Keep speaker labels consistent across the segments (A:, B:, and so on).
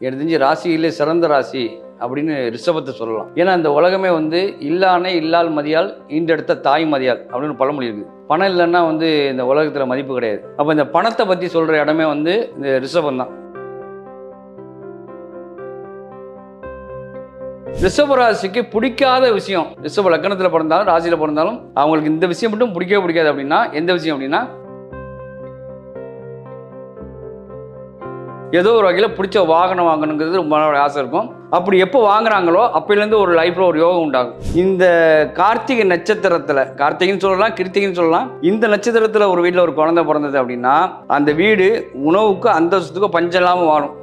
A: எனக்கு தெரிஞ்சு ராசியிலே சிறந்த ராசி அப்படின்னு ரிஷபத்தை சொல்லலாம். ஏன்னா இந்த உலகமே வந்து இல்லானே இல்லால் மதியால் ஈண்டெடுத்த தாய் மதியால் அப்படின்னு பழமொழி இருக்குது. பணம் இல்லைன்னா வந்து இந்த உலகத்தில் மதிப்பு கிடையாது. அப்போ இந்த பணத்தை பற்றி சொல்கிற இடமே வந்து இந்த ரிஷபம் தான். ரிஷப ராசிக்கு பிடிக்காத விஷயம் ரிஷப லக்கணத்தில் பிறந்தாலும் ராசியில் பிறந்தாலும் அவங்களுக்கு இந்த விஷயம் மட்டும் பிடிக்கவே பிடிக்காது அப்படின்னா எந்த விஷயம் அப்படின்னா ஏதோ ஒரு வகையில் பிடிச்ச வாகனம் வாங்கணுங்கிறது ரொம்ப நாள் ஆசை இருக்கும். அப்படி எப்போ வாங்குறாங்களோ அப்போலேருந்து ஒரு லைஃப்பில் ஒரு யோகம் உண்டாகும். இந்த கார்த்திகை நட்சத்திரத்தில் கார்த்திகைன்னு சொல்லலாம் கிருத்திகைன்னு சொல்லலாம் இந்த நட்சத்திரத்தில் ஒரு வீட்டில் ஒரு குழந்தை பிறந்தது அப்படின்னா அந்த வீடு உணவுக்கு அந்தஸ்துக்கு பஞ்சம் இல்லாமல் வாழும்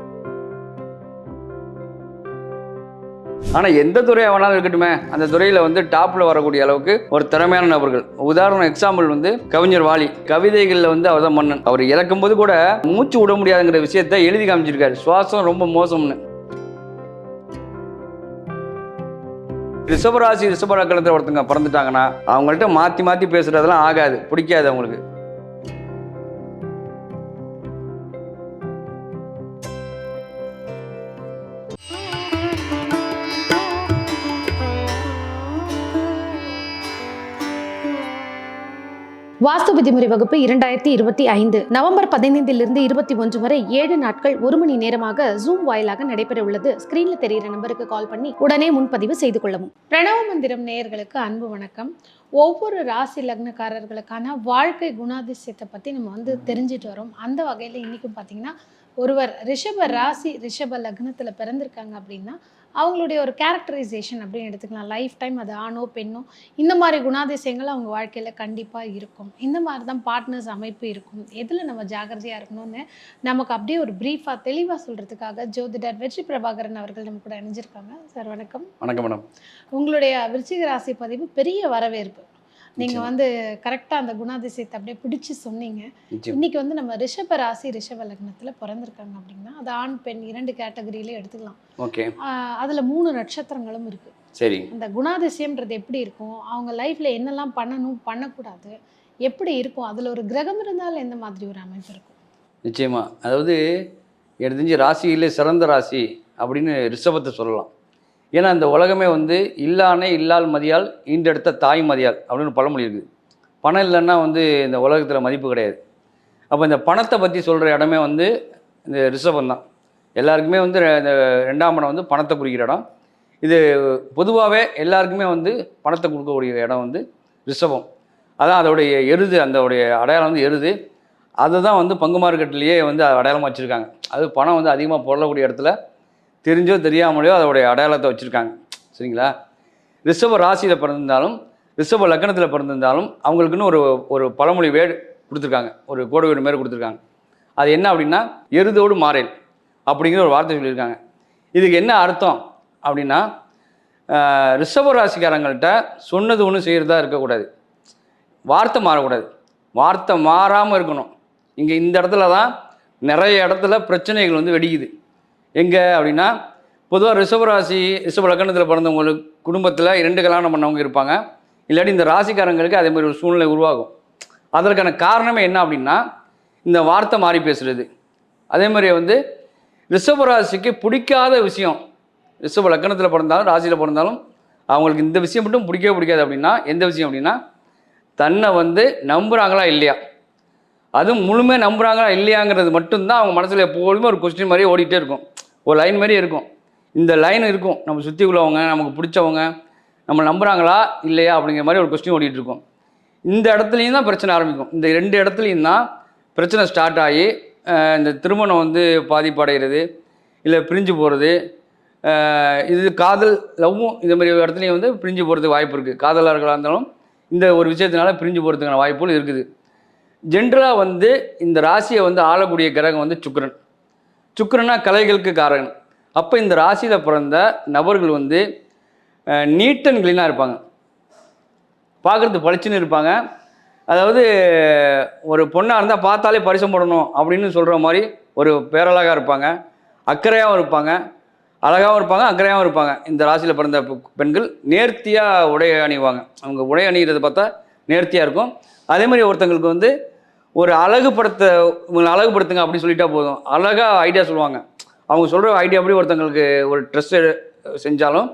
A: ஆனால் எந்த துறையாக வேணாலும் இருக்கட்டுமே அந்த துறையில் வந்து டாப்பில் வரக்கூடிய அளவுக்கு ஒரு திறமையான நபர்கள். உதாரணம் எக்ஸாம்பிள் வந்து கவிஞர் வாலி. கவிதைகளில் வந்து அவர் தான் மன்னன். அவர் இறக்கும்போது கூட மூச்சு விட முடியாதுங்கிற விஷயத்த எழுதி காமிச்சிருக்காரு. சுவாசம் ரொம்ப மோசம்னு. ரிஷபராசி ரிஷப லக்கணத்தில் ஒருத்தங்க பிறந்துட்டாங்கன்னா அவங்கள்ட்ட மாற்றி மாற்றி பேசுகிறதெல்லாம் ஆகாது. பிடிக்காது அவங்களுக்கு.
B: வாஸ்து விதிமுறை வகுப்பு இரண்டாயிரத்தி இருபத்தி ஐந்து. நவம்பர் பதினைந்திலிருந்து இருபத்தி ஒன்று வரை ஏழு நாட்கள் ஒரு மணி நேரமாக ஜூம் வாயிலாக நடைபெற உள்ளது ஸ்கிரீன்ல தெரியிற நம்பருக்கு கால் பண்ணி உடனே முன்பதிவு செய்து கொள்ளவும். பிரணவ மந்திரம் நேயர்களுக்கு அன்பு வணக்கம். ஒவ்வொரு ராசி லக்னக்காரர்களுக்கான வாழ்க்கை குணாதிசயத்தை பற்றி நம்ம வந்து தெரிஞ்சுட்டு வரோம். அந்த வகையில் இன்றைக்கும் பார்த்தீங்கன்னா ஒருவர் ரிஷப ராசி ரிஷப லக்னத்தில் பிறந்திருக்காங்க அப்படின்னா அவங்களுடைய ஒரு கேரக்டரைசேஷன் அப்படின்னு எடுத்துக்கலாம். லைஃப் டைம் அது ஆணோ பெண்ணோ இந்த மாதிரி குணாதிசயங்கள் அவங்க வாழ்க்கையில் கண்டிப்பாக இருக்கும். இந்த மாதிரி தான் பார்ட்னர்ஸ் அமைப்பு இருக்கும். எதில் நம்ம ஜாகிரதையாக இருக்கணும்னு நமக்கு அப்படியே ஒரு ப்ரீஃபாக தெளிவாக சொல்கிறதுக்காக ஜோதிடர் வெற்றி பிரபாகரன் அவர்கள் நம்ம கூட இணைஞ்சிருக்காங்க. சார் வணக்கம்.
A: வணக்கம் மேடம்
B: உங்களுடைய விருச்சிக ராசி பதிவு பெரிய வரவேற்பு. நீங்கள். வந்து கரெக்டாக அந்த குணாதிசயத்தை அப்படியே பிடிச்சு சொன்னீங்க. இன்னைக்கு வந்து நம்ம ரிஷப ராசி ரிஷப லக்னத்தில் பிறந்திருக்காங்க அப்படின்னா அது ஆண் பெண் இரண்டு கேட்டகரியிலே எடுத்துக்கலாம்.
A: ஓகே.
B: அதுல மூணு நட்சத்திரங்களும் இருக்கு.
A: சரி.
B: அந்த குணாதிசயம்ன்றது எப்படி இருக்கும்? அவங்க லைஃப்ல என்னெல்லாம் பண்ணணும் பண்ணக்கூடாது எப்படி இருக்கும்? அதுல ஒரு கிரகம் இருந்தாலும் எந்த மாதிரி ஒரு அமைப்பு இருக்கும்?
A: நிச்சயமா. அதாவது எனக்கு தெரிஞ்சு ராசியிலே சிறந்த ராசி அப்படின்னு ரிஷபத்தை சொல்லலாம். ஏன்னா இந்த உலகமே வந்து இல்லானே இல்லால் மதியால் ஈண்டெடுத்த தாய் மதியால் அப்படின்னு பழமொழி இருக்குது. பணம் இல்லைன்னா வந்து இந்த உலகத்தில் மதிப்பு கிடையாது. அப்போ இந்த பணத்தை பற்றி சொல்கிற இடமே வந்து இந்த ரிஷபம் தான். எல்லாருக்குமே வந்து இந்த ரெண்டாம் இடம் வந்து பணத்தை குறிக்கிற இடம். இது பொதுவாகவே எல்லாருக்குமே வந்து பணத்தை கொடுக்கக்கூடிய இடம் வந்து ரிஷபம். அதான் அதோடைய எருது அதோடைய அடையாளம் வந்து எருது. அதுதான் வந்து பங்கு மார்க்கெட்லேயே வந்து அடையாளமாக வச்சுருக்காங்க. அது பணம் வந்து அதிகமாக போடக்கூடிய இடத்துல தெரிஞ்சோ தெரியாமலையோ அதோடைய அடையாளத்தை வச்சுருக்காங்க. சரிங்களா? ரிஷப ராசியில் பிறந்திருந்தாலும் ரிஷப லக்னத்தில் பிறந்திருந்தாலும் அவங்களுக்குன்னு ஒரு ஒரு பழமொழி வேடு கொடுத்துருக்காங்க. ஒரு கோடை வீடு மாரி கொடுத்துருக்காங்க. அது என்ன அப்படின்னா எருதோடு மாறேன் அப்படிங்கிற ஒரு வார்த்தை சொல்லியிருக்காங்க. இதுக்கு என்ன அர்த்தம் அப்படின்னா ரிஷப ராசிக்காரங்கள்ட்ட சொன்னது ஒன்று செய்கிறதா இருக்கக்கூடாது. வார்த்தை மாறக்கூடாது. வார்த்தை மாறாமல் இருக்கணும். இங்கே இந்த இடத்துல தான் நிறைய இடத்துல பிரச்சனைகள் வந்து வெடிக்குது. எங்கே அப்படின்னா பொதுவாக ரிஷபராசி ரிஷப லக்கணத்தில் பிறந்தவங்களுக்கு குடும்பத்தில் இரண்டு கல்யாணம் பண்ணவங்க இருப்பாங்க. இல்லாட்டி இந்த ராசிக்காரங்களுக்கு அதே மாதிரி ஒரு சூழ்நிலை உருவாகும். அதற்கான காரணமே என்ன அப்படின்னா இந்த வார்த்தை மாறி பேசுகிறது அதே மாதிரி வந்து ரிஷபராசிக்கு பிடிக்காத விஷயம் ரிஷப லக்கணத்தில் பிறந்தாலும் ராசியில் பிறந்தாலும் அவங்களுக்கு இந்த விஷயம் மட்டும் பிடிக்கவே பிடிக்காது அப்படின்னா எந்த விஷயம் அப்படின்னா தன்னை வந்து நம்புகிறாங்களா இல்லையா? அதுவும் முழுமையாக நம்புகிறாங்களா இல்லையாங்கிறது மட்டும்தான் அவங்க மனசில் எப்போதுமே ஒரு கொஸ்டின் மாதிரியே ஓடிட்டே இருக்கும். ஒரு லைன் மாதிரியே இருக்கும். இந்த லைன் இருக்கும். நம்ம சுற்றி உள்ளவங்க நமக்கு பிடிச்சவங்க நம்ம நம்புகிறாங்களா இல்லையா அப்படிங்கிற மாதிரி ஒரு கொஸ்டின் ஓடிட்டு இருக்கும். இந்த இடத்துலையும் தான் பிரச்சனை ஆரம்பிக்கும். இந்த ரெண்டு இடத்துலையும் தான் பிரச்சனை ஸ்டார்ட் ஆகி இந்த திருமணம் வந்து பாதிப்படைகிறது இல்லை பிரிஞ்சு போகிறது இது காதல் லவ்வும் இது மாதிரி இடத்துலையும் வந்து பிரிஞ்சு போகிறதுக்கு வாய்ப்பு இருக்குது காதலர்களாக இருந்தாலும் இந்த ஒரு விஷயத்தினால பிரிஞ்சு போகிறதுக்கான வாய்ப்புகள் இருக்குது. ஜென்ரலாக வந்து இந்த ராசியை வந்து ஆளக்கூடிய கிரகம் வந்து சுக்கரன். சுக்கிரனா கலைகளுக்கு காரகன். அப்போ இந்த ராசியில் பிறந்த நபர்கள் வந்து நீட் அண்ட் க்ளீனாக இருப்பாங்க. பார்க்குறது பளிச்சுன்னு இருப்பாங்க. அதாவது ஒரு பொண்ணாக இருந்தால் பார்த்தாலே பரிசம் போடணும் அப்படின்னு சொல்கிற மாதிரி ஒரு பேரழகாக இருப்பாங்க. அக்கறையாகவும் இருப்பாங்க. அழகாகவும் இருப்பாங்க அக்கறையாகவும் இருப்பாங்க. இந்த ராசியில் பிறந்த பெண்கள் நேர்த்தியாக உடை அணிவாங்க. அவங்க உடை அணிகிறது பார்த்தா நேர்த்தியாக இருக்கும். அதே மாதிரி ஒருத்தங்களுக்கு வந்து ஒரு அழகுபடுத்த இவங்களை அழகுபடுத்துங்க அப்படின்னு சொல்லிட்டா போதும். அழகாக ஐடியா சொல்லுவாங்க. அவங்க சொல்கிற ஐடியா அப்படி ஒருத்தங்களுக்கு ஒரு ட்ரெஸ் செஞ்சாலும்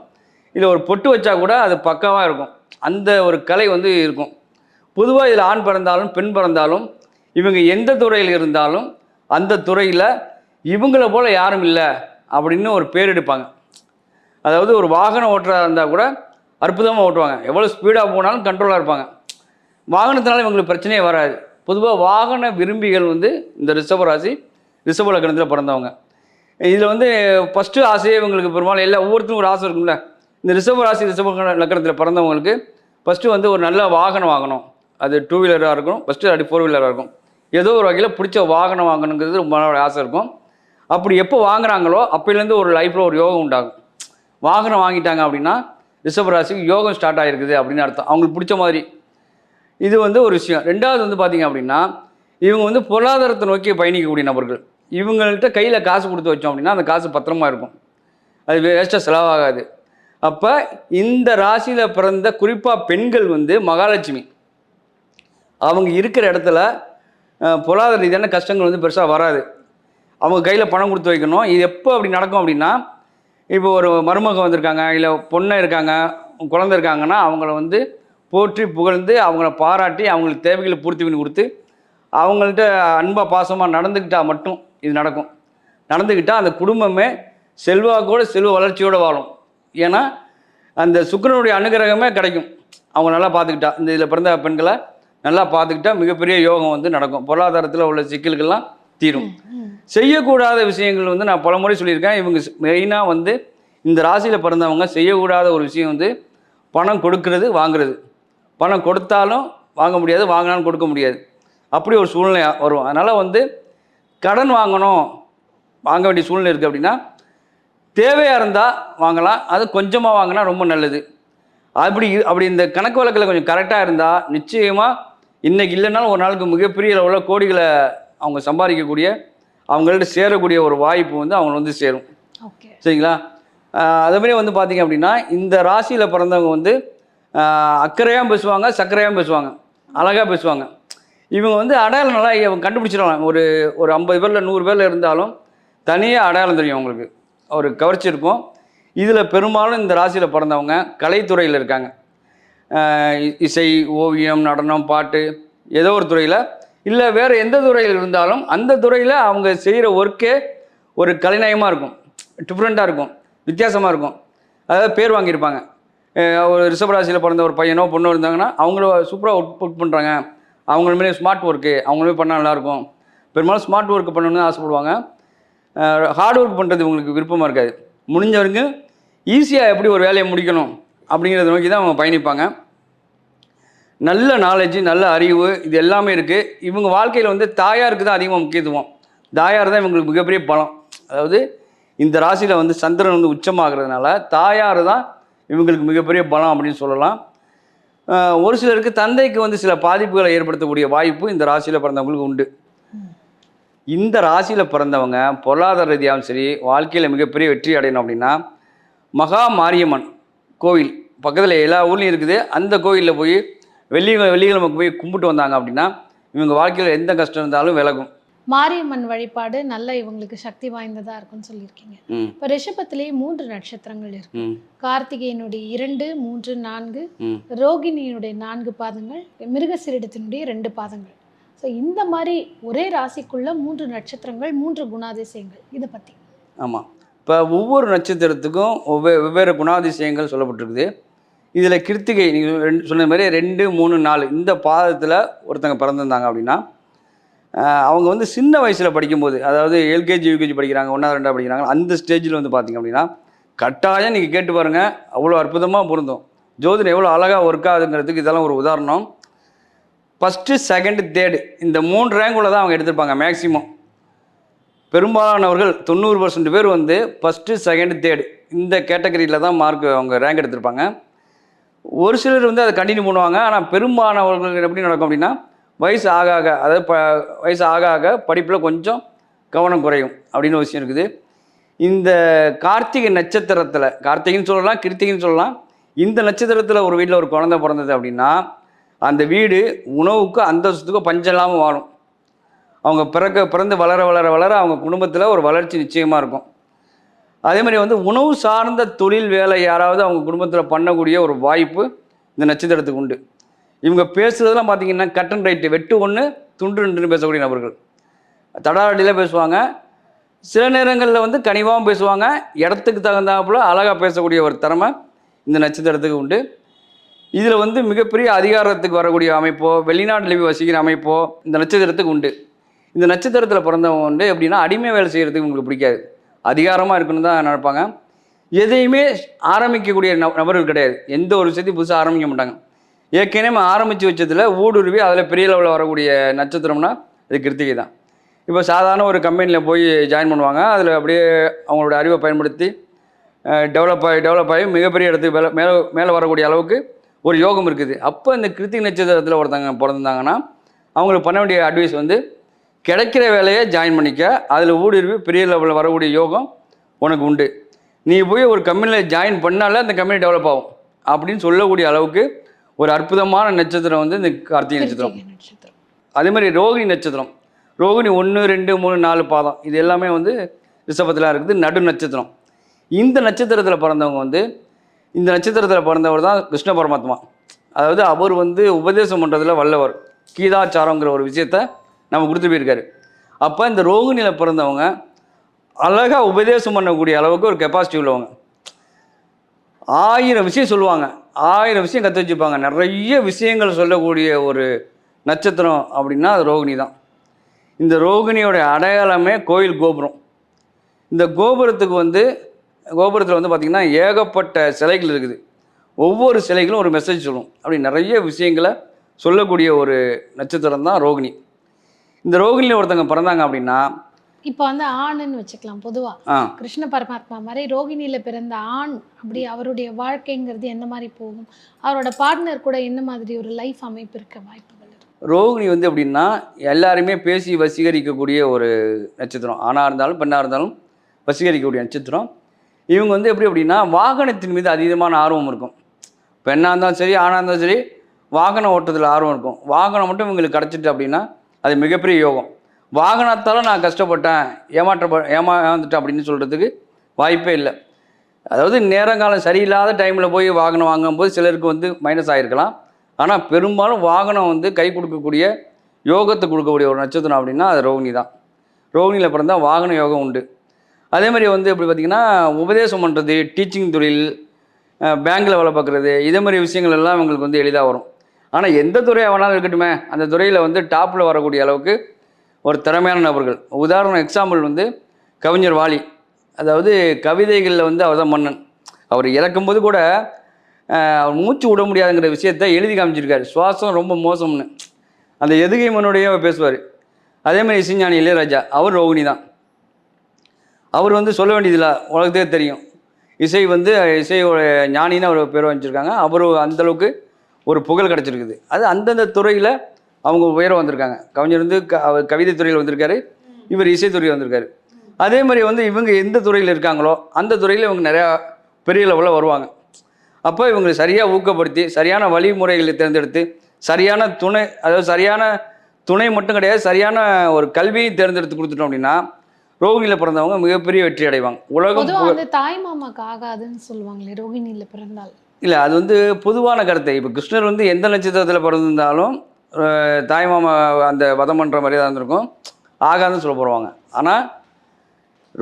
A: இதில் ஒரு பொட்டு வச்சா கூட அது பக்காவாக இருக்கும். அந்த ஒரு கலை வந்து இருக்கும். பொதுவாக இதில் ஆண் பிறந்தாலும் பெண் பிறந்தாலும் இவங்க எந்த துறையில் இருந்தாலும் அந்த துறையில் இவங்கள போல் யாரும் இல்லை அப்படின்னு ஒரு பேர் எடுப்பாங்க. அதாவது ஒரு வாகனம் ஓட்டுறதா இருந்தால் கூட அற்புதமாக ஓட்டுவாங்க. எவ்வளோ ஸ்பீடாக போனாலும் கண்ட்ரோலாக இருப்பாங்க. வாகனத்தினால இவங்களுக்கு பிரச்சனையே வராது. பொதுவாக வாகன விரும்பிகள் வந்து இந்த ரிஷப ராசி ரிஷப லக்னத்தில் பிறந்தவங்க. இதில் வந்து ஃபஸ்ட்டு ஆசையே இவங்களுக்கு பெரும்பாலும் எல்லா ஒவ்வொருத்தரும் ஒரு ஆசை இருக்கும்ல. இந்த ரிஷப ராசி ரிஷப லக்கணத்தில் பிறந்தவங்களுக்கு ஃபஸ்ட்டு வந்து ஒரு நல்ல வாகனம் வாங்கணும். அது டூ வீலராக இருக்கும் ஃபஸ்ட்டு அப்படி ஃபோர் வீலராக இருக்கும் ஏதோ ஒரு வகையில் பிடிச்ச வாகனம் வாங்கணுங்கிறது ரொம்ப நாள் ஆசை இருக்கும். அப்படி எப்போ வாங்குறாங்களோ அப்போலேருந்து ஒரு லைஃப்பில் ஒரு யோகம் உண்டாகும். வாகனம் வாங்கிட்டாங்க அப்படின்னா ரிஷப ராசிக்கு யோகம் ஸ்டார்ட் ஆகிருக்குது அப்படின்னு அர்த்தம். அவங்களுக்கு பிடிச்ச மாதிரி இது வந்து ஒரு விஷயம். ரெண்டாவது வந்து பார்த்தீங்க அப்படின்னா இவங்க வந்து பொருளாதாரத்தை நோக்கி பயணிக்கக்கூடிய நபர்கள். இவங்கள்ட்ட கையில் காசு கொடுத்து வச்சோம் அப்படின்னா அந்த காசு பத்திரமா இருக்கும். அது வேஸ்ட்டாக செலவாகாது. அப்போ இந்த ராசியில் பிறந்த குறிப்பாக பெண்கள் வந்து மகாலட்சுமி. அவங்க இருக்கிற இடத்துல பொருளாதார ரீதியான கஷ்டங்கள் வந்து பெருசாக வராது. அவங்க கையில் பணம் கொடுத்து வைக்கணும். இது எப்போ அப்படி நடக்கும் அப்படின்னா இப்போ ஒரு மருமகம் வந்திருக்காங்க இல்லை பொண்ணை இருக்காங்க குழந்தை இருக்காங்கன்னா அவங்கள வந்து போற்றி புகழ்ந்து அவங்கள பாராட்டி அவங்களுக்கு தேவைகளை பூர்த்தி பண்ணி கொடுத்து அவங்கள்ட்ட அன்பாக பாசமாக நடந்துக்கிட்டால் மட்டும் இது நடக்கும். நடந்துக்கிட்டால் அந்த குடும்பமே செல்வாக்கோட செல்வ வளர்ச்சியோடு வாழும். ஏன்னா அந்த சுக்கிரனுடைய அனுகிரகமே கிடைக்கும். அவங்க நல்லா பார்த்துக்கிட்டா இந்த இதில் பிறந்த பெண்களை நல்லா பார்த்துக்கிட்டா மிகப்பெரிய யோகம் வந்து நடக்கும். பொருளாதாரத்தில் உள்ள சிக்கல்கள்லாம் தீரும். செய்யக்கூடாத விஷயங்கள் வந்து நான் பலமுறை சொல்லியிருக்கேன். இவங்க மெயினாக வந்து இந்த ராசியில் பிறந்தவங்க செய்யக்கூடாத ஒரு விஷயம் வந்து பணம் கொடுக்கறது வாங்குறது. பணம் கொடுத்தாலும் வாங்க முடியாது வாங்கினாலும் கொடுக்க முடியாது. அப்படி ஒரு சூழ்நிலை வரும். அதனால் வந்து கடன் வாங்கணும் வாங்க வேண்டிய சூழ்நிலை இருக்குது அப்படின்னா தேவையாக இருந்தால் வாங்கலாம் அது கொஞ்சமாக வாங்கினா ரொம்ப நல்லது. அப்படி அப்படி இந்த கணக்கு வழக்கில் கொஞ்சம் கரெக்டாக இருந்தால் நிச்சயமாக இன்றைக்கி இல்லைனாலும் ஒரு நாளுக்கு மிகப்பெரிய அளவில் கோடிகளை அவங்க சம்பாதிக்கக்கூடிய அவங்கள்ட்ட சேரக்கூடிய ஒரு வாய்ப்பு வந்து அவங்க வந்து சேரும். சரிங்களா? ஆஹ் அதே மாதிரி வந்து பார்த்தீங்க அப்படின்னா இந்த ராசியில் பிறந்தவங்க வந்து அக்கறையாக பேசுவாங்க சர்க்கரையாக பேசுவாங்க அழகாக பேசுவாங்க. இவங்க வந்து அடையாளம் நல்லா இவங்க கண்டுபிடிச்சிடுவாங்க ஒரு ஒரு ஐம்பது பேரில் நூறு பேரில் இருந்தாலும் தனியாக அடையாளம் தெரியும் அவங்களுக்கு. ஒரு கவர்ச்சி இருக்கும். இதில் பெரும்பாலும் இந்த ராசியில் பிறந்தவங்க கலைத்துறையில் இருக்காங்க. இசை ஓவியம் நடனம் பாட்டு ஏதோ ஒரு துறையில். இல்லை வேறு எந்த துறையில் இருந்தாலும் அந்த துறையில் அவங்க செய்கிற ஒர்க்கே ஒரு கலைநயமாக இருக்கும். டிஃப்ரெண்ட்டாக இருக்கும். வித்தியாசமாக இருக்கும். அதாவது பேர் வாங்கியிருப்பாங்க. ஒரு ரிஷபராசியில் பிறந்த ஒரு பையனோ பொண்ணோ இருந்தாங்கன்னா அவங்கள சூப்பராக ஒர்க் ஒர்க் பண்ணுறாங்க அவங்களுமே ஸ்மார்ட் ஒர்க்கு அவங்களுமே பண்ணால் நல்லாயிருக்கும். பெரும்பாலும் ஸ்மார்ட் ஒர்க் பண்ணணும்னு ஆசைப்படுவாங்க. ஹார்ட் ஒர்க் பண்ணுறது இவங்களுக்கு விருப்பமாக இருக்காது. முடிஞ்ச வரைக்கும் ஈஸியாக எப்படி ஒரு வேலையை முடிக்கணும் அப்படிங்கிறத நோக்கி தான் அவங்க பயணிப்பாங்க. நல்ல நாலேஜ் நல்ல அறிவு இது எல்லாமே இருக்குது இவங்க வாழ்க்கையில் வந்து தாயாருக்கு தான் அதிகமாக முக்கியத்துவம். தாயார் தான் இவங்களுக்கு மிகப்பெரிய பலம். அதாவது இந்த ராசியில் வந்து சந்திரன் வந்து உச்சமாகிறதுனால தாயார் தான் இவங்களுக்கு மிகப்பெரிய பலம் அப்படின்னு சொல்லலாம். ஒரு சிலருக்கு தந்தைக்கு வந்து சில பாதிப்புகளை ஏற்படுத்தக்கூடிய வாய்ப்பு இந்த ராசியில் பிறந்தவங்களுக்கு உண்டு. இந்த ராசியில் பிறந்தவங்க பொருளாதார ரீதியாகவும் சரி வாழ்க்கையில் மிகப்பெரிய வெற்றி அடையணும் அப்படின்னா மகா மாரியம்மன் கோவில் பக்கத்தில் எல்லா ஊர்லேயும் இருக்குது. அந்த கோயிலில் போய் வெள்ளி வெள்ளிக்கிழமைக்கு போய் கும்பிட்டு வந்தாங்க அப்படின்னா இவங்க வாழ்க்கையில் எந்த கஷ்டம் இருந்தாலும் விலகும்.
B: மாரியம்மன் வழிபாடு நல்ல இவங்களுக்கு சக்தி வாய்ந்ததா இருக்கும்னு சொல்லியிருக்கீங்க. இப்போ ரிஷபத்திலேயே மூன்று நட்சத்திரங்கள் இருக்கு. கார்த்திகேயனுடைய இரண்டு மூன்று நான்கு ரோகிணியினுடைய நான்கு பாதங்கள் மிருகசிரிடத்தினுடைய ரெண்டு பாதங்கள். ஸோ இந்த மாதிரி ஒரே ராசிக்குள்ள மூன்று நட்சத்திரங்கள் மூன்று குணாதிசயங்கள் இதை பத்தி.
A: ஆமாம் இப்போ ஒவ்வொரு நட்சத்திரத்துக்கும் ஒவ்வே வெவ்வேறு குணாதிசயங்கள் சொல்லப்பட்டிருக்குது. இதில் கிருத்திகை நீங்கள் ரெண்டு சொன்ன மாதிரி ரெண்டு மூணு நாலு இந்த பாதத்தில் ஒருத்தங்க பிறந்திருந்தாங்க அப்படின்னா அவங்க வந்து சின்ன வயசில் படிக்கும்போது அதாவது எல்கேஜி யூகேஜி படிக்கிறாங்க ஒன்றாவது ரெண்டாவது படிக்கிறாங்க அந்த ஸ்டேஜில் வந்து பார்த்தீங்க அப்படின்னா கட்டாயம் நீங்கள் கேட்டு பாருங்கள் அவ்வளோ அற்புதமாக பொருந்தும். ஜோதிடம் எவ்வளோ அழகாக ஒர்க் ஆகுதுங்கிறதுக்கு இதெல்லாம் ஒரு உதாரணம். ஃபஸ்ட்டு செகண்டு தேர்டு இந்த மூணு ரேங்குள்ள தான் அவங்க எடுத்திருப்பாங்க மேக்ஸிமம் பெரும்பாலானவர்கள் தொண்ணூறு பர்சன்ட் பேர் வந்து ஃபஸ்ட்டு செகண்ட் தேர்டு இந்த கேட்டகரியில் தான் மார்க் அவங்க ரேங்க் எடுத்திருப்பாங்க. ஒரு சிலர் வந்து அதை கண்டினியூ பண்ணுவாங்க ஆனால் பெரும்பாலானவர்கள் எப்படி நடக்கும் அப்படின்னா வயசு ஆக ஆக அதாவது ப வயசு ஆக ஆக படிப்பில் கொஞ்சம் கவனம் குறையும் அப்படின்னு ஒரு விஷயம் இருக்குது. இந்த கார்த்திகை நட்சத்திரத்தில் கார்த்திகைன்னு சொல்லலாம் கிருத்திகைன்னு சொல்லலாம் இந்த நட்சத்திரத்தில் ஒரு வீட்டில் ஒரு குழந்தை பிறந்தது அப்படின்னா அந்த வீடு உணவுக்கு அந்தஸ்துக்கோ பஞ்சம் இல்லாமல் வாழும் அவங்க பிறக்க பிறந்து வளர வளர வளர அவங்க குடும்பத்தில் ஒரு வளர்ச்சி நிச்சயமாக இருக்கும். அதே மாதிரி வந்து உணவு சார்ந்த தொழில் வேலை யாராவது அவங்க குடும்பத்தில் பண்ணக்கூடிய ஒரு வாய்ப்பு இந்த நட்சத்திரத்துக்கு உண்டு. இவங்க பேசுகிறதெல்லாம் பார்த்தீங்கன்னா கட் அண்ட் ரைட்டு வெட்டு ஒன்று துண்டு ரெண்டுன்னு பேசக்கூடிய நபர்கள். தடாடியில் பேசுவாங்க. சில நேரங்களில் வந்து கனிவாகவும் பேசுவாங்க. இடத்துக்கு தகுந்தாப்புல அழகாக பேசக்கூடிய ஒரு திறமை இந்த நட்சத்திரத்துக்கு உண்டு. இதில் வந்து மிகப்பெரிய அதிகாரத்துக்கு வரக்கூடிய அமைப்போ வெளிநாட்டில் போய் வசிக்கிற அமைப்போ இந்த நட்சத்திரத்துக்கு உண்டு. இந்த நட்சத்திரத்தில் பிறந்தவங்க வந்து எப்படின்னா அடிமை வேலை செய்கிறதுக்கு உங்களுக்கு பிடிக்காது. அதிகாரமாக இருக்கணும்னு தான் நினைப்பாங்க. எதையுமே ஆரம்பிக்கக்கூடிய நபர்கள் கிடையாது. எந்த ஒரு விஷயத்தையும் புதுசாக ஆரம்பிக்க மாட்டாங்க. ஏற்கனவே ஆரம்பித்து வச்சதில் ஊடுருவி அதில் பெரிய லெவலில் வரக்கூடிய நட்சத்திரம்னா அது கிருத்திகை தான். இப்போ சாதாரண ஒரு கம்பெனியில் போய் ஜாயின் பண்ணுவாங்க. அதில் அப்படியே அவங்களோட அறிவை பயன்படுத்தி டெவலப் ஆகி டெவலப் ஆகி மிகப்பெரிய இடத்துக்கு மேலே மேலே மேலே வரக்கூடிய அளவுக்கு ஒரு யோகம் இருக்குது. அப்போ இந்த கிருத்திகை நட்சத்திரத்தில் ஒருத்தங்க பிறந்தாங்கன்னா அவங்களுக்கு பண்ண வேண்டிய அட்வைஸ் வந்து கிடைக்கிற வேலையை ஜாயின் பண்ணிக்க அதில் ஊடுருவி பெரிய லெவலில் வரக்கூடிய யோகம் உனக்கு உண்டு. நீ போய் ஒரு கம்பெனியில் ஜாயின் பண்ணாலே அந்த கம்பெனி டெவலப் ஆகும். அப்படின்னு சொல்லக்கூடிய அளவுக்கு ஒரு அற்புதமான நட்சத்திரம் வந்து இந்த கார்த்திகை நட்சத்திரம். அதே மாதிரி ரோகிணி நட்சத்திரம். ரோகிணி ஒன்று ரெண்டு மூணு நாலு பாதம். இது எல்லாமே வந்து ரிஷபத்தில் இருக்குது நடு நட்சத்திரம். இந்த நட்சத்திரத்தில் பிறந்தவங்க வந்து இந்த நட்சத்திரத்தில் பிறந்தவர் தான் கிருஷ்ண பரமாத்மா. அதாவது அவர் வந்து உபதேசம் பண்ணுறதுல வல்லவர். கீதாச்சாரங்கிற ஒரு விஷயத்த நம்ம கொடுத்து போயிருக்காரு. அப்போ இந்த ரோகிணியில் பிறந்தவங்க அழகாக உபதேசம் பண்ணக்கூடிய அளவுக்கு ஒரு கெப்பாசிட்டி உள்ளவங்க. ஆயிரம் விஷயம் சொல்லுவாங்க. ஆயிரம் விஷயம் கற்று வச்சுப்பாங்க. நிறைய விஷயங்கள் சொல்லக்கூடிய ஒரு நட்சத்திரம் அப்படின்னா அது ரோகிணி தான். இந்த ரோகிணியோட அடையாளமே கோயில் கோபுரம். இந்த கோபுரத்துக்கு வந்து கோபுரத்தில் வந்து பார்த்திங்கன்னா ஏகப்பட்ட சிலைகள் இருக்குது. ஒவ்வொரு சிலைகளும் ஒரு மெசேஜ் சொல்லும். அப்படி நிறைய விஷயங்களை சொல்லக்கூடிய ஒரு நட்சத்திரம் தான் ரோகிணி. இந்த ரோகிணியில் ஒருத்தங்க பிறந்தாங்க அப்படின்னா
B: இப்போ வந்து ஆணுன்னு வச்சுக்கலாம் பொதுவா.
A: ஆ.
B: கிருஷ்ண பரமாத்மா மாதிரி ரோகிணியில பிறந்த ஆண் அப்படி அவருடைய வாழ்க்கைங்கிறது எந்த மாதிரி போகும்? அவரோட பார்ட்னர் கூட என்ன மாதிரி ஒரு லைஃப் அமைப்பு இருக்க வாய்ப்புகள்
A: ரோகிணி வந்து எப்படின்னா எல்லாருமே பேசி வசீகரிக்கக்கூடிய ஒரு நட்சத்திரம். ஆணாக இருந்தாலும் பெண்ணாக இருந்தாலும் வசீகரிக்கக்கூடிய நட்சத்திரம். இவங்க வந்து எப்படி அப்படின்னா வாகனத்தின் மீது அதீதமான ஆர்வம் இருக்கும். பெண்ணாக இருந்தாலும் சரி ஆணாக இருந்தாலும் சரி வாகனம் ஓட்டுறதுல ஆர்வம் இருக்கும். வாகனம் மட்டும் இவங்களுக்கு கிடச்சிட்டு அப்படின்னா அது மிகப்பெரிய யோகம். வாகனத்தால் நான் கஷ்டப்பட்டேன் ஏமாற்ற ஏமாந்துட்டேன் அப்படின்னு சொல்கிறதுக்கு வாய்ப்பே இல்லை. அதாவது நேரங்காலம் சரியில்லாத டைமில் போய் வாகனம் வாங்கும்போது சிலருக்கு வந்து மைனஸ் ஆகிருக்கலாம் ஆனால் பெரும்பாலும் வாகனம் வந்து கை கொடுக்கக்கூடிய யோகத்தை கொடுக்கக்கூடிய ஒரு நட்சத்திரம் அப்படின்னா அது ரோகிணி தான். ரோகிணியில் பிறந்தால் வாகன யோகம் உண்டு. அதே மாதிரி வந்து எப்படி பார்த்திங்கன்னா உபதேசம் பண்ணுறது டீச்சிங் தொழில் பேங்க்கில் வேலை பார்க்குறது இதே மாதிரி விஷயங்கள் எல்லாம் இவங்களுக்கு வந்து எளிதாக வரும். ஆனால் எந்த துறையாக வேணாலும் இருக்கட்டுமே அந்த துறையில் வந்து டாப்பில் வரக்கூடிய அளவுக்கு ஒரு திறமையான நபர்கள். உதாரணம் எக்ஸாம்பிள் வந்து கவிஞர் வாலி. அதாவது கவிதைகளில் வந்து அவர் தான் மன்னன். அவர் இறக்கும்போது கூட அவர் மூச்சு விட முடியாதுங்கிற விஷயத்த எழுதி காமிச்சிருக்காரு. சுவாசம் ரொம்ப மோசம்னு. அந்த எதுகை மனுடைய பேசுவார். அதேமாதிரி இசைஞானி இளையராஜா அவர் ரோகிணி தான். அவர் வந்து சொல்ல வேண்டியதில்லை. உலகத்தே தெரியும். இசை வந்து இசையோட ஞானின்னு அவர் பேர் வச்சுருக்காங்க. அவர் அந்தளவுக்கு ஒரு புகழ் கிடச்சிருக்குது. அது அந்தந்த துறையில் அவங்க உயர வந்திருக்காங்க. கவிஞர் வந்து க கவிதை துறையில் வந்திருக்காரு. இவர் இசைத்துறையில் வந்திருக்காரு. அதே மாதிரி வந்து இவங்க எந்த துறையில் இருக்காங்களோ அந்த துறையில் இவங்க நிறையா பெரிய லெவலில் வருவாங்க. அப்போ இவங்களை சரியாக ஊக்கப்படுத்தி சரியான வழிமுறைகளை தேர்ந்தெடுத்து சரியான துணை அதாவது சரியான துணை மட்டும் கிடையாது சரியான ஒரு கல்வியை தேர்ந்தெடுத்து கொடுத்துட்டோம் அப்படின்னா ரோகிணியில் பிறந்தவங்க மிகப்பெரிய வெற்றி அடைவாங்க. உலகம்
B: வந்து தாய் மாமாக்கு ஆகாதுன்னு சொல்லுவாங்களே ரோகிணியில பிறந்தால்.
A: இல்லை அது வந்து பொதுவான கருத்து. இப்போ கிருஷ்ணர் வந்து எந்த நட்சத்திரத்தில் பிறந்திருந்தாலும் தாய்மாமா அந்த வதம் பண்ணுற மாதிரி தான் இருந்திருக்கும். ஆகாதுன்னு சொல்ல போடுவாங்க ஆனால்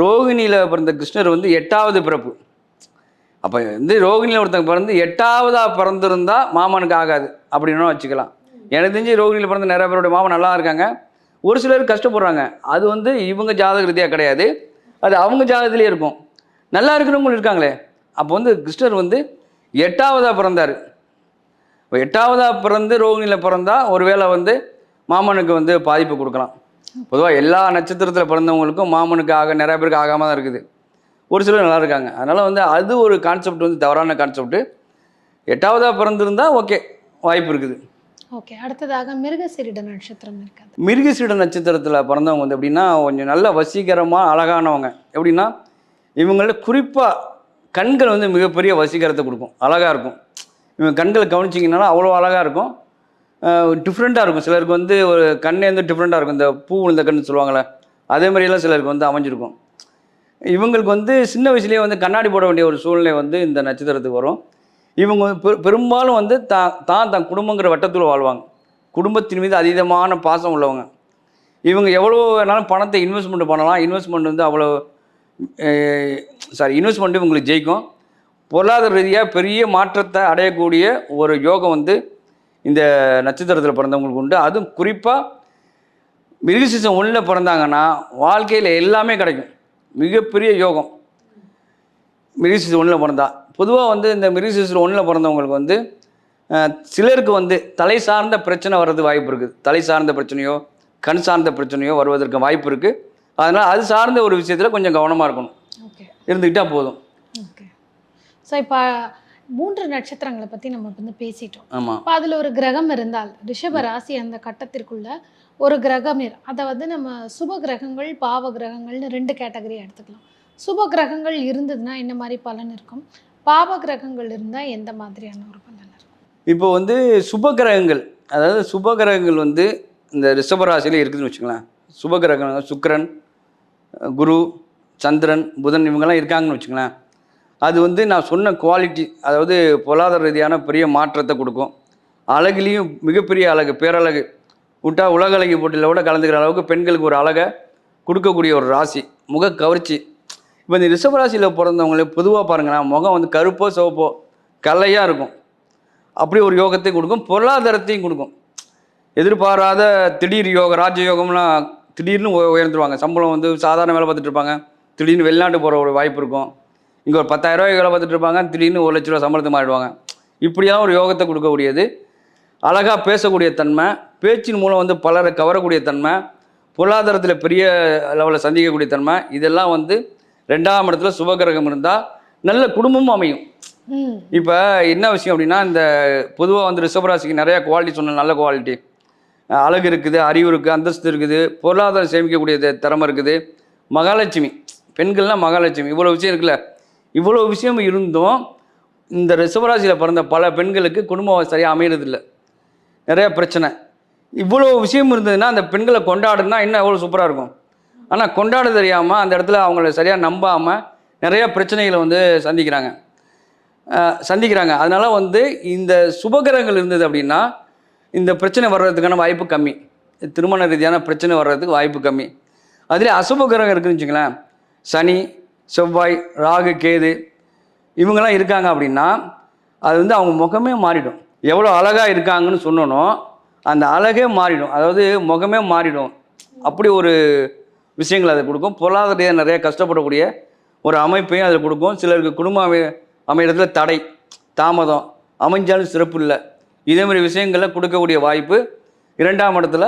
A: ரோகிணியில் பிறந்த கிருஷ்ணர் வந்து எட்டாவது பிறப்பு. அப்போ வந்து ரோகிணியில் ஒருத்தங்க பிறந்து எட்டாவதாக பிறந்திருந்தா மாமனுக்கு ஆகாது அப்படின்னு வச்சுக்கலாம். எனக்கு தெரிஞ்சு ரோகிணியில் பிறந்த நிறைய பேருடைய மாமன் நல்லா இருக்காங்க. ஒரு சிலர் கஷ்டப்படுறாங்க. அது வந்து இவங்க ஜாதக ரீதியாக கிடையாது. அது அவங்க ஜாதகத்திலே இருக்கும். நல்லா இருக்கிறவங்களும் இருக்காங்களே. அப்போ வந்து கிருஷ்ணர் வந்து எட்டாவதாக பிறந்தார். இப்போ எட்டாவதாக பிறந்து ரோகிணியில் பிறந்தா ஒருவேளை வந்து மாமனுக்கு வந்து பாதிப்பு கொடுக்கலாம். பொதுவாக எல்லா நட்சத்திரத்தில் பிறந்தவங்களுக்கும் மாமனுக்கு ஆக நிறைய பேருக்கு ஆகாமல் தான் இருக்குது. ஒரு சிலர் நல்லா இருக்காங்க. அதனால் வந்து அது ஒரு கான்செப்ட் வந்து தவறான கான்செப்ட் எட்டாவதாக பிறந்திருந்தா ஓகே வாய்ப்பு இருக்குது.
B: ஓகே அடுத்ததாக மிருகசீரிட நட்சத்திரம் இருக்காது.
A: மிருகசீட நட்சத்திரத்தில் பிறந்தவங்க வந்து எப்படின்னா கொஞ்சம் நல்ல வசீகரமாக அழகானவங்க. எப்படின்னா இவங்கள குறிப்பாக கண்கள் வந்து மிகப்பெரிய வசீகரத்தை கொடுக்கும். அழகாக இருக்கும். கண்களை கவனிச்சிங்கன்னா அவ்வளோ அழகாக இருக்கும். டிஃப்ரெண்ட்டாக இருக்கும். சிலருக்கு வந்து ஒரு கண்ணே வந்து டிஃப்ரெண்ட்டாக இருக்கும். இந்த பூ விழுந்த கண்ணு சொல்லுவாங்களே அதே மாதிரியெல்லாம் சிலருக்கு வந்து அமைஞ்சிருக்கும். இவங்களுக்கு வந்து சின்ன வயசுலேயே வந்து கண்ணாடி போட வேண்டிய ஒரு சூழ்நிலை வந்து இந்த நட்சத்திரத்துக்கு வரும். இவங்க வந்து பெரும்பாலும் வந்து தான் தான் தன் குடும்பங்கிற வட்டத்தில் வாழ்வாங்க. குடும்பத்தின் மீது அதீதமான பாசம் உள்ளவங்க. இவங்க எவ்வளோ வேணாலும் பணத்தை இன்வெஸ்ட்மெண்ட் பண்ணலாம். இன்வெஸ்ட்மெண்ட் வந்து அவ்வளோ சாரி இன்வெஸ்ட்மெண்ட்டு இவங்களுக்கு ஜெயிக்கும். பொருளாதார ரீதியாக பெரிய மாற்றத்தை அடையக்கூடிய ஒரு யோகம் வந்து இந்த நட்சத்திரத்தில் பிறந்தவங்களுக்கு உண்டு. அதுவும் குறிப்பாக மிருகசீசம் ஒன்றில் பிறந்தாங்கன்னா வாழ்க்கையில் எல்லாமே கிடைக்கும். மிகப்பெரிய யோகம். மிருகசீசம் ஒன்றில் பிறந்தா. பொதுவாக வந்து இந்த மிருகசீசம் ஒன்றில் பிறந்தவங்களுக்கு வந்து சிலருக்கு வந்து தலை சார்ந்த பிரச்சனை வர்றது வாய்ப்பு இருக்குது. தலை சார்ந்த பிரச்சனையோ கண் சார்ந்த பிரச்சனையோ வருவதற்கு வாய்ப்பு இருக்குது அதனால் அது சார்ந்த ஒரு விஷயத்தில் கொஞ்சம் கவனமாக இருக்கணும். இருந்துக்கிட்டால் போதும்.
B: ஓகே. ஸோ இப்போ மூன்று நட்சத்திரங்களை பற்றி நம்ம வந்து பேசிட்டோம்.
A: ஆமாம்
B: இப்போ அதில் ஒரு கிரகம் இருந்தால் ரிஷப ராசி அந்த கட்டத்திற்குள்ள ஒரு கிரகம் அதை வந்து நம்ம சுப கிரகங்கள் பாவ கிரகங்கள்னு ரெண்டு கேட்டகரி எடுத்துக்கலாம். சுப கிரகங்கள் இருந்ததுன்னா என்ன மாதிரி பலன் இருக்கும்? பாவ கிரகங்கள் இருந்தால் எந்த மாதிரியான ஒரு பலன் இருக்கும்?
A: இப்போ வந்து சுபகிரகங்கள் அதாவது சுபகிரகங்கள் வந்து இந்த ரிஷபராசியில் இருக்குதுன்னு வச்சுக்கலாம் சுபகிரகங்கள் சுக்கிரன் குரு சந்திரன் புதன் இவங்கெல்லாம் இருக்காங்கன்னு வச்சுங்களேன் அது வந்து நான் சொன்ன குவாலிட்டி அதாவது பொருளாதார ரீதியான பெரிய மாற்றத்தை கொடுக்கும். அழகுலேயும் மிகப்பெரிய அழகு பேரழகு. விட்டா உலக அழகி போட்டியில் கூட கலந்துக்கிற அளவுக்கு பெண்களுக்கு ஒரு அழகை கொடுக்கக்கூடிய ஒரு ராசி முக கவர்ச்சி. இப்போ இந்த ரிஷபராசியில் பிறந்தவங்களே பொதுவாக பாருங்கன்னா முகம் வந்து கருப்போ சிவப்போ கலையாக இருக்கும். அப்படி ஒரு யோகத்தையும் கொடுக்கும் பொருளாதாரத்தையும் கொடுக்கும். எதிர்பாராத திடீர் யோகம் ராஜ யோகம்லாம் திடீர்னு உயர்ந்துருவாங்க. சம்பளம் வந்து சாதாரண வேலை பார்த்துட்டு இருப்பாங்க. திடீர்னு வெளிநாட்டு போகிற ஒரு வாய்ப்பு இருக்கும். இங்கே ஒரு பத்தாயிரம் ரூபாய்க்கு வேலை பார்த்துட்டு இருப்பாங்க திடீர்னு ஒரு லட்ச ரூபா சம்பளத்துக்கு மாறிடுவாங்க. இப்படியாக ஒரு யோகத்தை கொடுக்கக்கூடியது. அழகாக பேசக்கூடிய தன்மை பேச்சின் மூலம் வந்து பலரை கவரக்கூடிய தன்மை பொருளாதாரத்தில் பெரிய லெவலில் சந்திக்கக்கூடிய தன்மை இதெல்லாம் வந்து ரெண்டாம் இடத்துல சுபகிரகம் இருந்தால் நல்ல குடும்பமும் அமையும். இப்போ என்ன விஷயம் அப்படின்னா இந்த பொதுவாக வந்து ரிஷபராசிக்கு நிறைய குவாலிட்டி சொன்ன நல்ல குவாலிட்டி அழகு இருக்குது அறிவு இருக்குது அந்தஸ்து இருக்குது பொருளாதாரம் சேமிக்கக்கூடிய திறமை இருக்குது. மகாலட்சுமி பெண்கள்லாம் மகாலட்சுமி இவ்வளோ விஷயம் இருக்குல்ல? இவ்வளோ விஷயம் இருந்தும் இந்த ரிஷபராசியில் பிறந்த பல பெண்களுக்கு குடும்பம் சரியாக அமையறதில்லை. நிறைய பிரச்சனை. இவ்வளோ விஷயம் இருந்ததுன்னா அந்த பெண்களை கொண்டாடுனா இன்னும் எவ்வளோ சூப்பராக இருக்கும். ஆனால் கொண்டாட தெரியாமல் அந்த இடத்துல அவங்கள சரியாக நம்பாமல் நிறைய பிரச்சனைகளை வந்து சந்திக்கிறாங்க. சந்திக்கிறாங்க. அதனால் வந்து இந்த சுபகிரகங்கள் இருந்தது அப்படின்னா இந்த பிரச்சனை வர்றதுக்கான வாய்ப்பு கம்மி. திருமண ரீதியான பிரச்சனை வர்றதுக்கு வாய்ப்பு கம்மி. அதில் அசுப கிரகம் இருக்குன்னு வச்சுங்களேன் சனி செவ்வாய் ராகு கேது இவங்கெல்லாம் இருக்காங்க அப்படின்னா அது வந்து அவங்க முகமே மாறிடும். எவ்வளோ அழகாக இருக்காங்கன்னு சொன்னனோ அந்த அழகே மாறிடும். அதாவது முகமே மாறிடும். அப்படி ஒரு விஷயங்கள் அதை கொடுக்கும். பொருளாதார நிறைய கஷ்டப்படக்கூடிய ஒரு அமைப்பையும் அதில் கொடுக்கும். சிலருக்கு குடும்பம் அமை அமையிறதுல தடை தாமதம் அமைஞ்சாலும் சிறப்பு இல்லை. இதே மாதிரி விஷயங்களை கொடுக்கக்கூடிய வாய்ப்பு இரண்டாம் இடத்துல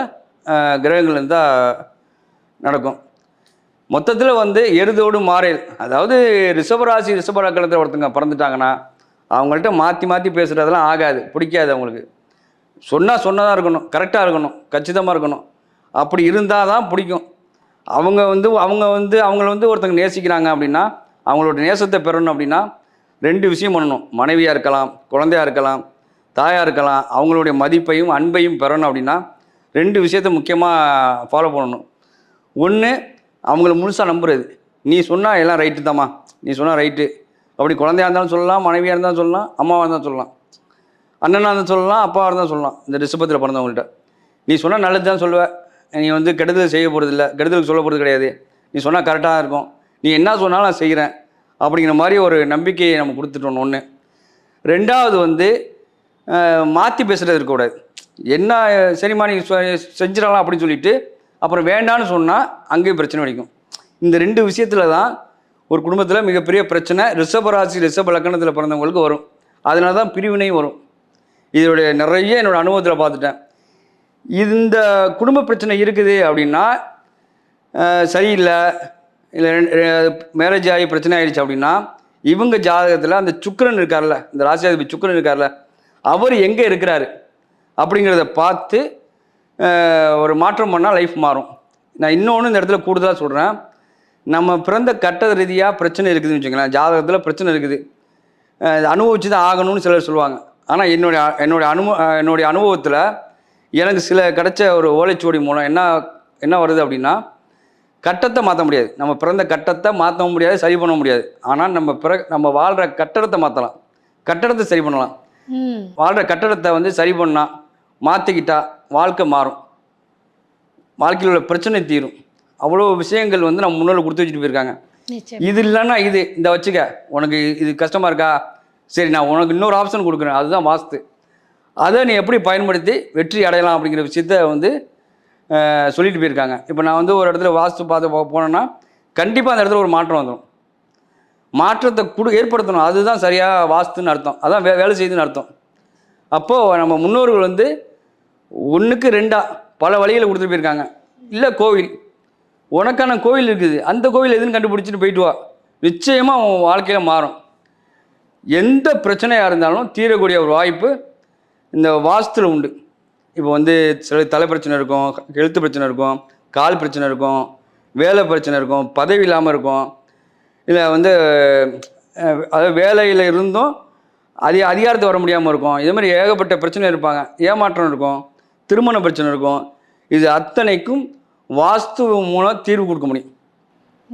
A: கிரகங்கள் இருந்தால் நடக்கும். மொத்தத்தில் வந்து எருதோடு மாறேல். அதாவது ரிஷபராசி ரிஷபராக்கணத்தில் ஒருத்தங்க பிறந்துட்டாங்கன்னா அவங்கள்ட்ட மாற்றி மாற்றி பேசுகிறதெல்லாம் ஆகாது. பிடிக்காது அவங்களுக்கு. சொன்னால் சொன்னதாக இருக்கணும். கரெக்டாக இருக்கணும். கச்சிதமாக இருக்கணும். அப்படி இருந்தால் தான் பிடிக்கும். அவங்க வந்து அவங்க வந்து அவங்கள வந்து ஒருத்தங்க நேசிக்கிறாங்க அப்படின்னா அவங்களோட நேசத்தை பெறணும் அப்படின்னா ரெண்டு விஷயம் பண்ணணும். மனைவியாக இருக்கலாம் குழந்தையாக இருக்கலாம் தாயாக இருக்கலாம் அவங்களுடைய மதிப்பையும் அன்பையும் பெறணும் அப்படின்னா ரெண்டு விஷயத்தை முக்கியமாக ஃபாலோ பண்ணணும். ஒன்று அவங்கள முழுசாக நம்புறது. நீ சொன்னால் எல்லாம் ரைட்டு தாம்மா. நீ சொன்னால் ரைட்டு அப்படி குழந்தையா இருந்தாலும் சொல்லலாம் மனைவியாக இருந்தாலும் சொல்லலாம் அம்மாவாக இருந்தாலும் சொல்லலாம். அண்ணனாக இருந்தாலும் சொல்லலாம் அப்பாவாக இருந்தாலும் சொல்லலாம். இந்த ரிஷபத்தில் பிறந்தவங்கள்ட்ட. நீ சொன்னால் நல்லது தான் சொல்லுவேன் நீ வந்து கெடுதல் செய்ய போகிறது இல்லை. கெடுதலுக்கு சொல்ல போகிறது கிடையாது. நீ சொன்னால் கரெக்டாக இருக்கும். நீ என்ன சொன்னாலும் நான் செய்கிறேன் அப்படிங்கிற மாதிரி ஒரு நம்பிக்கையை நம்ம கொடுத்துட்டோம் ஒன்று ரெண்டாவது வந்து மாற்றி பேசுகிறது இருக்கக்கூடாது. என்ன சரிம்மா நீ செஞ்சிடலாம் அப்படின்னு சொல்லிட்டு அப்புறம் வேண்டான்னு சொன்னால் அங்கேயும் பிரச்சனை வடிக்கும். இந்த ரெண்டு விஷயத்தில் தான் ஒரு குடும்பத்தில் மிகப்பெரிய பிரச்சனை ரிஷபராசி ரிஷப லக்கணத்தில் பிறந்தவங்களுக்கு வரும். அதனால தான் பிரிவினையும் வரும். இதோடைய நிறைய என்னோடய அனுபவத்தில் பார்த்துட்டேன். இந்த குடும்ப பிரச்சனை இருக்குது அப்படின்னா சரியில்லை இல்லை மேரேஜ் ஆகி பிரச்சனை ஆயிடுச்சு அப்படின்னா இவங்க ஜாதகத்தில் அந்த சுக்கரன் இருக்கார்ல இந்த ராசியாதிபதி சுக்கரன் இருக்கார்ல அவர் எங்கே இருக்கிறாரு அப்படிங்கிறத பார்த்து ஒரு மாற்றம் பண்ணால் லைஃப் மாறும். நான் இன்னொன்று இந்த இடத்துல கூடுதலாக சொல்கிறேன் நம்ம பிறந்த கட்ட ரீதியாக பிரச்சனை இருக்குதுன்னு வச்சுங்களேன் ஜாதகத்தில் பிரச்சனை இருக்குது. அனுபவிச்சு தான் ஆகணும்னு சிலர் சொல்லுவாங்க. ஆனால் என்னுடைய என்னுடைய அனுபவ என்னுடைய அனுபவத்தில் எனக்கு சில கிடைச்ச ஒரு ஓலைச்சுவடி மூலம் என்ன என்ன வருது அப்படின்னா கட்டத்தை மாற்ற முடியாது. நம்ம பிறந்த கட்டத்தை மாற்ற முடியாது சரி பண்ண முடியாது. ஆனால் நம்ம பிற நம்ம வாழ்கிற கட்டடத்தை மாற்றலாம் கட்டடத்தை சரி பண்ணலாம். வாழ்கிற கட்டடத்தை வந்து சரி பண்ணா மாற்றிக்கிட்டா வாழ்க்கை மாறும். வாழ்க்கையில் உள்ள பிரச்சனை தீரும். அவ்வளோ விஷயங்கள் வந்து நம்ம முன்னோர்கள் கொடுத்து வச்சுட்டு போயிருக்காங்க. இது இல்லைன்னா இது இந்த வச்சுக்க உனக்கு இது கஷ்டமாக இருக்கா? சரி நான் உனக்கு இன்னொரு ஆப்ஷன் கொடுக்குறேன். அதுதான் வாஸ்து. அதை நீ எப்படி பயன்படுத்தி வெற்றி அடையலாம் அப்படிங்கிற விஷயத்த வந்து சொல்லிட்டு போயிருக்காங்க. இப்போ நான் வந்து ஒரு இடத்துல வாஸ்து பார்த்து போனேன்னா கண்டிப்பாக அந்த இடத்துல ஒரு மாற்றம் வந்துடும் மாற்றத்தை கொடு ஏற்படுத்தணும். அதுதான் சரியாக வாஸ்துன்னு அர்த்தம். அதான் வே வேலை செய்யுதுன்னு அர்த்தம். அப்போது நம்ம முன்னோர்கள் வந்து ஒன்றுக்கு ரெண்டா பல வழிகளை கொடுத்துட்டு போயிருக்காங்க. இல்லை கோவில். உனக்கான கோவில் இருக்குது. அந்த கோவில் எதுன்னு கண்டுபிடிச்சிட்டு போயிட்டு வா. நிச்சயமாக அவன் வாழ்க்கையில் மாறும். எந்த பிரச்சனையாக இருந்தாலும் தீரக்கூடிய ஒரு வாய்ப்பு இந்த வாஸ்துல உண்டு. இப்போ வந்து சில தலை பிரச்சனை இருக்கும் எழுத்து பிரச்சனை இருக்கும் கால் பிரச்சனை இருக்கும் வேலை பிரச்சனை இருக்கும் பதவி இல்லாமல் இருக்கும். இல்லை வந்து அதாவது வேலையில் இருந்தும் அதிக அதிகாரத்தை வர முடியாமல் இருக்கும். இதே மாதிரி ஏகப்பட்ட பிரச்சனை இருப்பாங்க. ஏமாற்றம் இருக்கும். திருமண பிரச்சனை இருக்கும். இது அத்தனைக்கும் வாஸ்து மூலம் தீர்வு கொடுக்க முடியும்.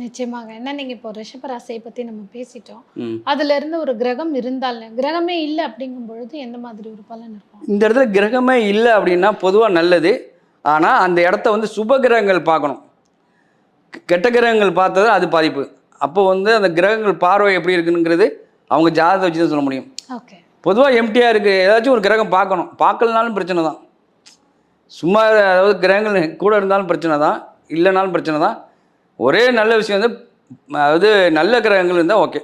B: நிச்சயமாக. என்ன நீங்க இப்போ ரிஷபராசியை பத்தி நம்ம பேசிட்டோம். அதுல இருந்து ஒரு கிரகம் இருந்தால் கிரகமே இல்லை அப்படிங்கும் பொழுது எந்த மாதிரி ஒரு பலன் இருக்கும்?
A: இந்த இடத்துல கிரகமே இல்லை அப்படின்னா பொதுவாக நல்லது. ஆனால் அந்த இடத்த வந்து சுப கிரகங்கள் பார்க்கணும். கெட்ட கிரகங்கள் பார்த்தது அது பாதிப்பு. அப்போ வந்து அந்த கிரகங்கள் பார்வை எப்படி இருக்குங்கிறது அவங்க ஜாதகத்தை வச்சு தான் சொல்ல முடியும்.
B: ஓகே.
A: பொதுவாக எம்டியாக இருக்குது ஏதாச்சும் ஒரு கிரகம் பார்க்கணும். பார்க்கலனாலும் பிரச்சனை தான். சும்மா அதாவது கிரகங்கள் கூட இருந்தாலும் பிரச்சனை தான் இல்லைனாலும் பிரச்சனை தான். ஒரே நல்ல விஷயம் வந்து அதாவது நல்ல கிரகங்கள் இருந்தால் ஓகே.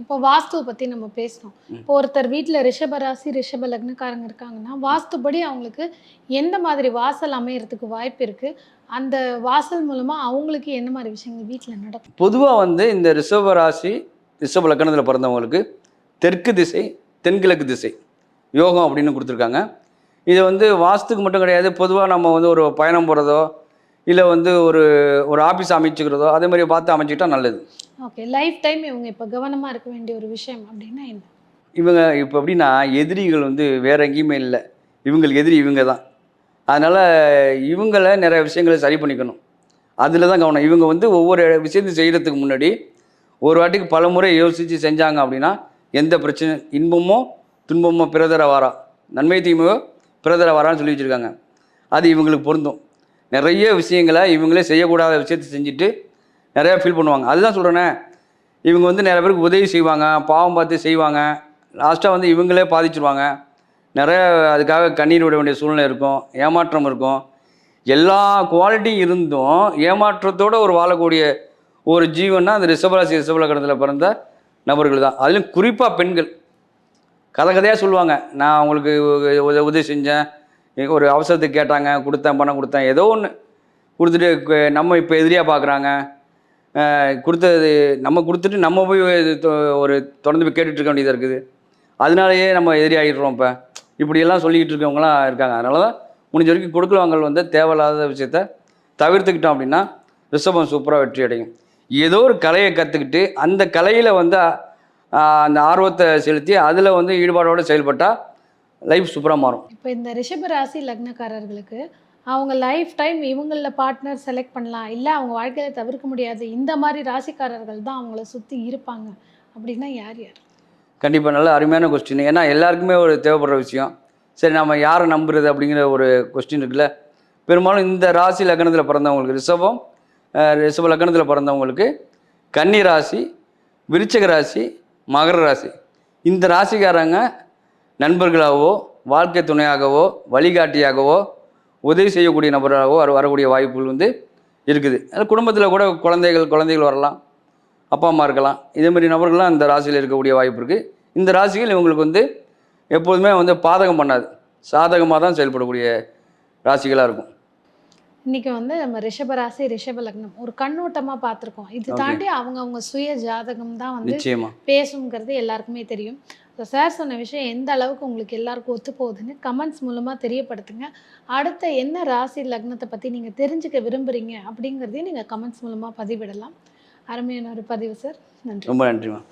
B: இப்போ வாஸ்துவை பத்தி நம்ம பேசணும். இப்போ ஒருத்தர் வீட்ல ரிஷப ராசி ரிஷப லக்னக்காரங்க இருக்காங்கன்னா வாஸ்துபடி அவங்களுக்கு எந்த மாதிரி வாசல் அமையறதுக்கு வாய்ப்பு இருக்கு? அந்த வாசல் மூலமா அவங்களுக்கு என்ன மாதிரி விஷயங்கள் வீட்ல நடக்கும்?
A: பொதுவாக வந்து இந்த ரிஷப ராசி ரிஷப லக்கணத்தில் பிறந்தவங்களுக்கு தெற்கு திசை தென்கிழக்கு திசை யோகம் அப்படின்னு கொடுத்துருக்காங்க. இது வந்து வாஸ்துக்கு மட்டும் கிடையாது பொதுவாக நம்ம வந்து ஒரு பயணம் போகிறதோ இல்லை வந்து ஒரு ஒரு ஆஃபீஸ் அமைச்சுக்கிறதோ அதே மாதிரி பார்த்து அமைச்சிக்கிட்டா நல்லது.
B: ஓகே லைஃப் டைம் இவங்க இப்போ கவனமா இருக்க வேண்டிய ஒரு விஷயம் அப்படின்னா என்ன?
A: இவங்க இப்போ எப்படின்னா எதிரிகள் வந்து வேற எங்கேயுமே இல்லை. இவங்களுக்கு எதிரி இவங்க தான். அதனால் இவங்களை நிறைய விஷயங்களை சரி பண்ணிக்கணும். அதில் தான் கவனம். இவங்க வந்து ஒவ்வொரு விஷயத்தையும் செய்கிறதுக்கு முன்னாடி ஒரு வாட்டிக்கு பல முறை யோசித்து செஞ்சாங்க அப்படின்னா எந்த பிரச்சனை இன்பமோ துன்பமோ பிறதர வாரா. நன்மை தீமையோ பிரதரை வரான்னு சொல்லி வச்சுருக்காங்க. அது இவங்களுக்கு பொருந்தும். நிறைய விஷயங்களை இவங்களே செய்யக்கூடாத விஷயத்தை செஞ்சுட்டு நிறையா ஃபீல் பண்ணுவாங்க. அதுதான் சொல்கிறேனே இவங்க வந்து நிறைய பேருக்கு உதவி செய்வாங்க பாவம் பார்த்து செய்வாங்க. லாஸ்ட்டாக வந்து இவங்களே பாதிச்சிருவாங்க. நிறைய அதுக்காக கண்ணீர் விட வேண்டிய சூழ்நிலை இருக்கும் ஏமாற்றம் இருக்கும். எல்லா குவாலிட்டியும் இருந்தும் ஏமாற்றத்தோடு ஒரு வாழக்கூடிய ஒரு ஜீவன்னா அந்த ரிஷபராசி ரிஷபலக்கணத்தில் பிறந்த நபர்கள் தான். அதிலும் குறிப்பாக பெண்கள். கதை கதையாக சொல்லுவாங்க. நான் அவங்களுக்கு உத- உதவி செஞ்சேன். ஒரு அவசரத்துக்கு கேட்டாங்க. கொடுத்தேன் பணம் கொடுத்தேன். ஏதோ ஒன்று கொடுத்துட்டு நம்ம இப்போ எதிரியாக பார்க்குறாங்க கொடுத்தது நம்ம கொடுத்துட்டு நம்ம போய் தொ- ஒரு தொடர்ந்து போய் கேட்டுட்டு இருக்க வேண்டியதாக இருக்குது. அதனாலேயே நம்ம எதிரி ஆகிடுறோம் இப்போ. இப்படியெல்லாம் சொல்லிக்கிட்டு இருக்கவங்களாம் இருக்காங்க. அதனால தான் முடிஞ்ச வரைக்கும் கொடுக்கல் வாங்கல் வந்து தேவையில்லாத விஷயத்த தவிர்த்துக்கிட்டோம் அப்படின்னா ரிஷபம் சூப்பராக வெற்றி அடையும். ஏதோ ஒரு கலையை கற்றுக்கிட்டு அந்த கலையில் வந்து அந்த ஆர்வத்தை செலுத்தி அதில் வந்து ஈடுபாடோடு செயல்பட்டால் லைஃப் சூப்பராக மாறும்.
B: இப்போ இந்த ரிஷப ராசி லக்னக்காரர்களுக்கு அவங்க லைஃப் டைம் இவங்களில் பார்ட்னர் செலக்ட் பண்ணலாம். இல்லை அவங்க வாழ்க்கையில தவிர்க்க முடியாது. இந்த மாதிரி ராசிக்காரர்கள் தான் அவங்கள சுற்றி இருப்பாங்க. அப்படின்னா யார் யார்?
A: கண்டிப்பாக நல்ல அருமையான கொஸ்டின் ஏன்னா எல்லாருக்குமே ஒரு தேவைப்படுற விஷயம். சரி நம்ம யாரை நம்புறது அப்படிங்கிற ஒரு கொஸ்டின் இருக்குல்ல. பெரும்பாலும் இந்த ராசி லக்னத்தில் பிறந்தவங்களுக்கு ரிஷபம் ரிஷப லக்னத்தில் பிறந்தவங்களுக்கு கன்னி ராசி விருச்சக ராசி மகர ராசி. இந்த ராசிக்காரங்க நண்பர்களாகவோ வாழ்க்கை துணையாகவோ வழிகாட்டியாகவோ உதவி செய்யக்கூடிய நபராகவோ வர வரக்கூடிய வாய்ப்புகள் வந்து இருக்குது. அது குடும்பத்தில் கூட குழந்தைகள் குழந்தைகள் வரலாம் அப்பா அம்மா இருக்கலாம். இதே மாதிரி நபர்கள்லாம் இந்த ராசியில் இருக்கக்கூடிய வாய்ப்பு இருக்குது இந்த ராசிகள் இவங்களுக்கு வந்து எப்போதுமே வந்து பாதகம் பண்ணாது. சாதகமாக தான் செயல்படக்கூடிய ராசிகளாக இருக்கும்.
B: இன்னைக்கு வந்து நம்ம ரிஷப ராசி ரிஷப லக்னம் ஒரு கண்ணோட்டமா பார்த்துருக்கோம். இது. தாண்டி அவங்க அவங்க சுய ஜாதகம் தான் வந்து பேசுங்கிறது எல்லாருக்குமே தெரியும். ஸோ சார் சொன்ன விஷயம் எந்த அளவுக்கு உங்களுக்கு எல்லாருக்கும் ஒத்து போகுதுன்னு கமெண்ட்ஸ் மூலமாக தெரியப்படுத்துங்க. அடுத்த என்ன ராசி லக்னத்தை பற்றி நீங்கள் தெரிஞ்சுக்க விரும்புகிறீங்க அப்படிங்கிறதையும் நீங்கள் கமெண்ட்ஸ் மூலமாக பதிவிடலாம். அருமையான ஒரு பதிவு சார் நன்றி.
A: ரொம்ப நன்றிம்மா.